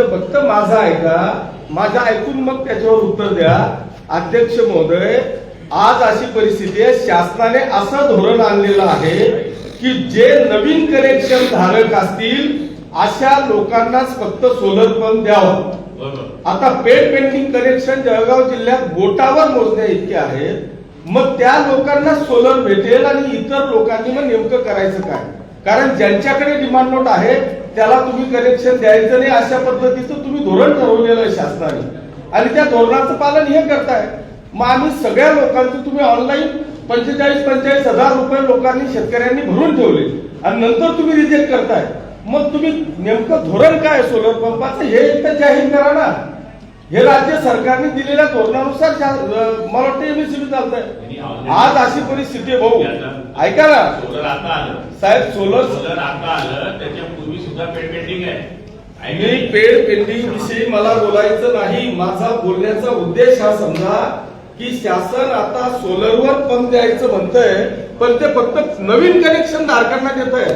फक्त माझा ऐका. माझा ऐकून मग त्याच्यावर उत्तर द्या. अध्यक्ष महोदय आज अशी परिस्थिती आहे शासनाने असं धोरण आणलेलं आहे की जे नवीन कनेक्शन धारक असतील अशा लोकांनाच फक्त सोलर पंप द्यावं. आता पेड पेंटिंग कनेक्शन जळगाव जिल्ह्यात बोटावर मोजण्या इतके आहेत. मग त्या लोकांना सोलर भेटेल आणि इतर लोकांनी मग नेमकं करायचं काय? कारण ज्यांच्याकडे डिमांड नोट आहे त्याला तुम्ही कनेक्शन द्यायचं नाही अशा पद्धतीचं तुम्ही धोरण ठरवलेलं आहे शासनाने. आणि त्या धोरणाचं पालन हे करताय. मग आम्ही सगळ्या लोकांचं तुम्ही ऑनलाईन पंचेचाळीस पंचेचाळीस हजार रुपये लोकांनी शेतकऱ्यांनी भरून ठेवले. आणि नंतर तुम्ही रिजेक्ट करताय. मग तुम्ही नेमकं धोरण काय सोलर पंपाचं हे एकतर जाहीर करा ना. हे राज्य सरकारने दिलेल्या धोरणानुसार मला वाटतं एमएससीबी चालतंय. आज अशी परिस्थिती आहे भाऊ. ऐका ना. सोलर आता आलं. साहेब सोलर सोलर आता आलं. त्याच्या सुद्धा पेड पेंटिंग आहे मी? पेड पेंटिंग विषयी मला बोलायचं नाही माझा बोलण्याचा उद्देश हा समजा की शासन आता सोलरवर पंप द्यायचं म्हणतंय पण ते फक्त नवीन कनेक्शन धारकांना देत आहे